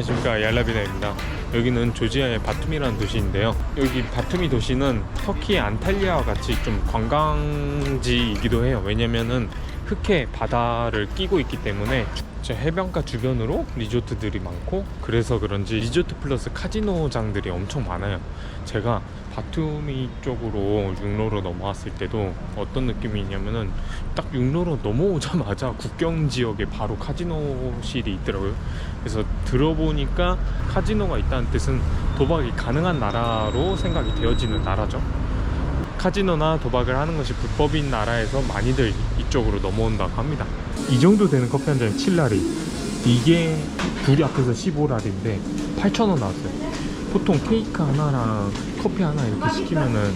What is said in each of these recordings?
안녕하십니까. 얄라비나입니다. 여기는 조지아의 바툼이라는 도시인데요. 여기 바툼이 도시는 터키 안탈리아와 같이 좀 관광지이기도 해요. 왜냐면은 흑해 바다를 끼고 있기 때문에 제 해변가 주변으로 리조트들이 많고 그래서 그런지 리조트 플러스 카지노장들이 엄청 많아요. 제가 바투미 쪽으로 육로로 넘어왔을 때도 어떤 느낌이 있냐면은 딱 육로로 넘어오자마자 국경 지역에 바로 카지노실이 있더라고요. 그래서 들어보니까 카지노가 있다는 뜻은 도박이 가능한 나라로 생각이 되어지는 나라죠. 카지노나 도박을 하는 것이 불법인 나라에서 많이들 이 쪽으로 넘어온다고 합니다. 이 정도 되는 커피 한 잔에 7라리. 이게 둘이 앞에서 15라리인데 8,000원 나왔어요. 보통 케이크 하나랑 커피 하나 이렇게 시키면은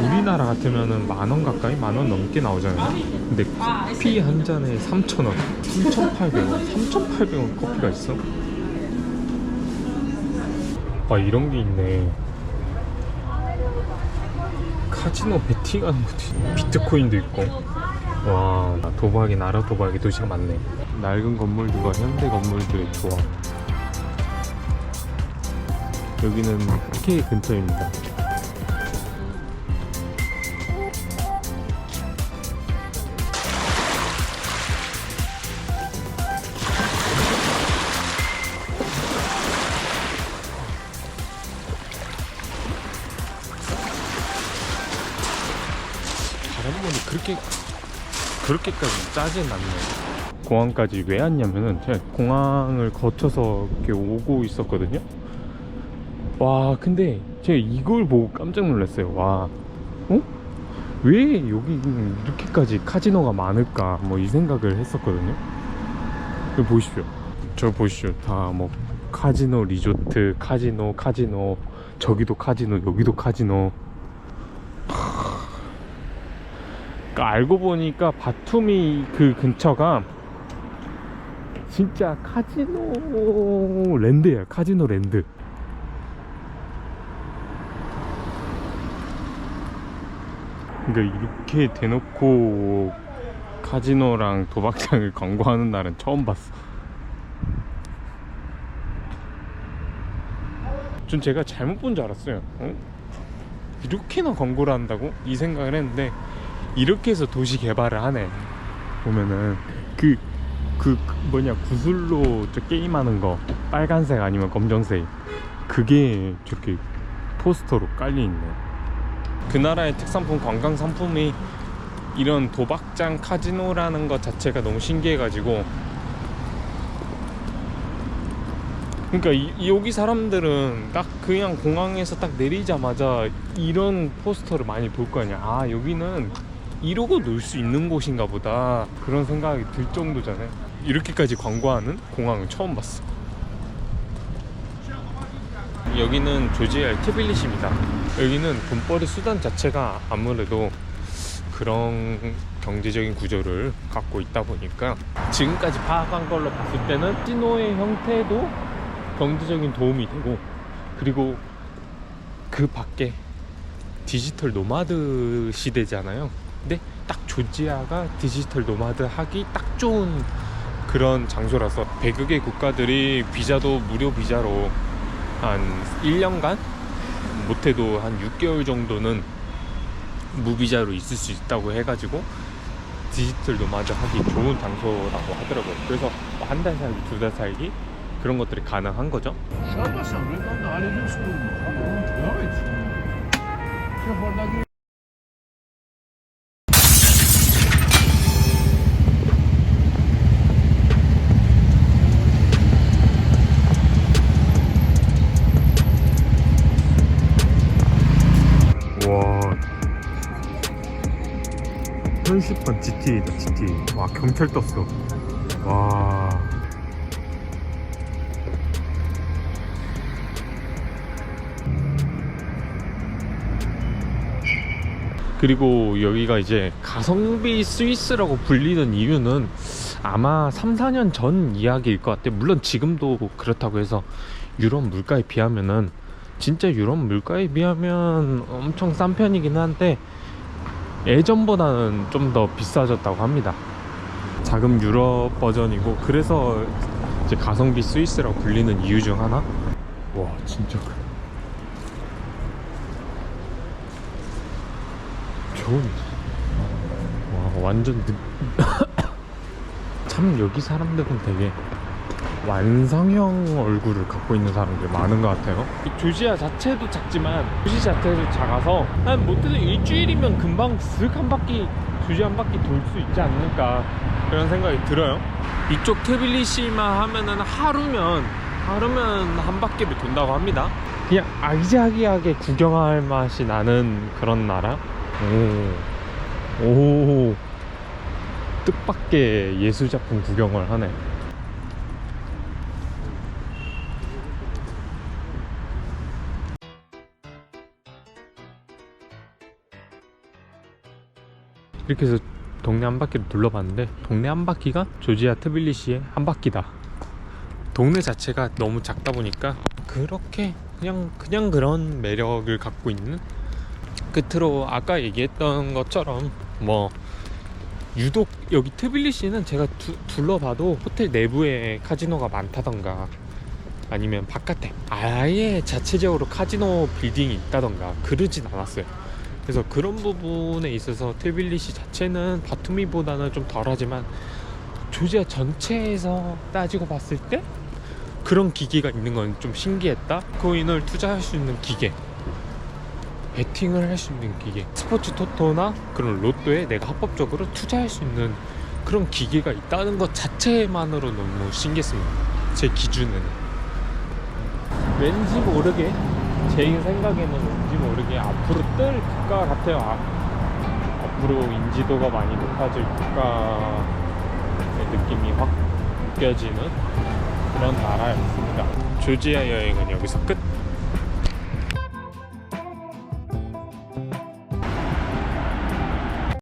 우리나라 같으면은 만 원 가까이 만 원 넘게 나오잖아요. 근데 커피 한 잔에 3,000원, 3,800원, 3,800원 커피가 있어? 아 이런 게 있네. 카지노 베팅하는 것도 있- 비트코인도 있고 와 도박이 나라 도박이 도시가 많네. 낡은 건물들과 현대 건물들의 조합 여기는 K 근처입니다. 바람문이 그렇게 그렇게까지 짜진 않네요. 공항까지 왜 왔냐면은 제가 공항을 거쳐서 이렇게 오고 있었거든요. 와 근데 제가 이걸 보고 깜짝 놀랐어요. 와 어? 왜 여기 이렇게까지 카지노가 많을까 뭐 이 생각을 했었거든요. 보십시오. 저 보십시오. 다 뭐 카지노 리조트, 카지노, 카지노, 저기도 카지노, 여기도 카지노. 그러니까 알고 보니까 바툼이 그 근처가 진짜 카지노 랜드예요. 카지노 랜드. 그러니까 이렇게 대놓고 카지노랑 도박장을 광고하는 날은 처음 봤어. 전 제가 잘못 본 줄 알았어요. 어? 이렇게나 광고를 한다고? 이 생각을 했는데 이렇게 해서 도시 개발을 하네. 보면은 그, 그, 그 뭐냐 구슬로 저 게임하는 거 빨간색 아니면 검정색 그게 저렇게 포스터로 깔려 있네. 그 나라의 특산품 관광 상품이 이런 도박장 카지노라는 것 자체가 너무 신기해가지고 그러니까 이- 이 여기 사람들은 딱 그냥 공항에서 딱 내리자마자 이런 포스터를 많이 볼 거 아니야. 아 여기는 이러고 놀 수 있는 곳인가 보다 그런 생각이 들 정도잖아요. 이렇게까지 광고하는 공항은 처음 봤어. 여기는 조지아의 티빌리시입니다. 여기는 돈벌이 수단 자체가 아무래도 그런 경제적인 구조를 갖고 있다 보니까 지금까지 파악한 걸로 봤을 때는 시노의 형태도 경제적인 도움이 되고 그리고 그 밖에 디지털 노마드 시대잖아요. 근데 딱 조지아가 디지털 노마드 하기 딱 좋은 그런 장소라서 100여 개 국가들이 비자도 무료 비자로 한 1년간 못해도 한 6개월 정도는 무비자로 있을 수 있다고 해가지고 디지털 노마드 하기 좋은 장소라고 하더라고요. 그래서 한 달 살기, 두 달 살기 그런 것들이 가능한 거죠. 70번 GTA다 GT 와 경찰 떴어. 와. 그리고 여기가 이제 가성비 스위스라고 불리는 이유는 아마 3, 4년 전 이야기일 것 같아요. 물론 지금도 그렇다고 해서 유럽 물가에 비하면은 진짜 유럽 물가에 비하면 엄청 싼 편이긴 한데 예전보다는 좀 더 비싸졌다고 합니다. 자금 유럽 버전이고 그래서 이제 가성비 스위스라고 불리는 이유 중 하나. 와 진짜 크. 좋은. 와 완전 느... 참 여기 사람들은 되게 완성형 얼굴을 갖고 있는 사람들이 많은 것 같아요. 이 조지아 자체도 작지만 도시 자체도 작아서 한 못해도 일주일이면 금방 쓱한 바퀴 조지 한 바퀴 돌 수 있지 않을까 그런 생각이 들어요. 이쪽 트빌리시만 하면은 하루면 하루면 한 바퀴를 돈다고 합니다. 그냥 아기자기하게 구경할 맛이 나는 그런 나라. 오, 오, 뜻밖의 예술 작품 구경을 하네. 이렇게 해서 동네 한 바퀴를 둘러봤는데 동네 한 바퀴가 조지아 트빌리시의 한 바퀴다. 동네 자체가 너무 작다 보니까 그렇게 그냥 그냥 그런 매력을 갖고 있는 끝으로 아까 얘기했던 것처럼 뭐 유독 여기 트빌리시는 제가 두- 둘러봐도 호텔 내부에 카지노가 많다던가 아니면 바깥에 아예 자체적으로 카지노 빌딩이 있다던가 그러진 않았어요. 그래서 그런 부분에 있어서 트빌리시 자체는 바투미보다는 좀 덜하지만 조지아 전체에서 따지고 봤을 때 그런 기계가 있는 건 좀 신기했다. 코인을 투자할 수 있는 기계, 베팅을 할 수 있는 기계, 스포츠 토토나 그런 로또에 내가 합법적으로 투자할 수 있는 그런 기계가 있다는 것 자체만으로 너무 신기했습니다. 제 기준에는. 왠지 모르게 제 생각에는 왠지 모르게 앞으로 뜰 국가 같아요. 아, 앞으로 인지도가 많이 높아질 국가의 느낌이 확 느껴지는 그런 나라였습니다. 조지아 여행은 여기서 끝.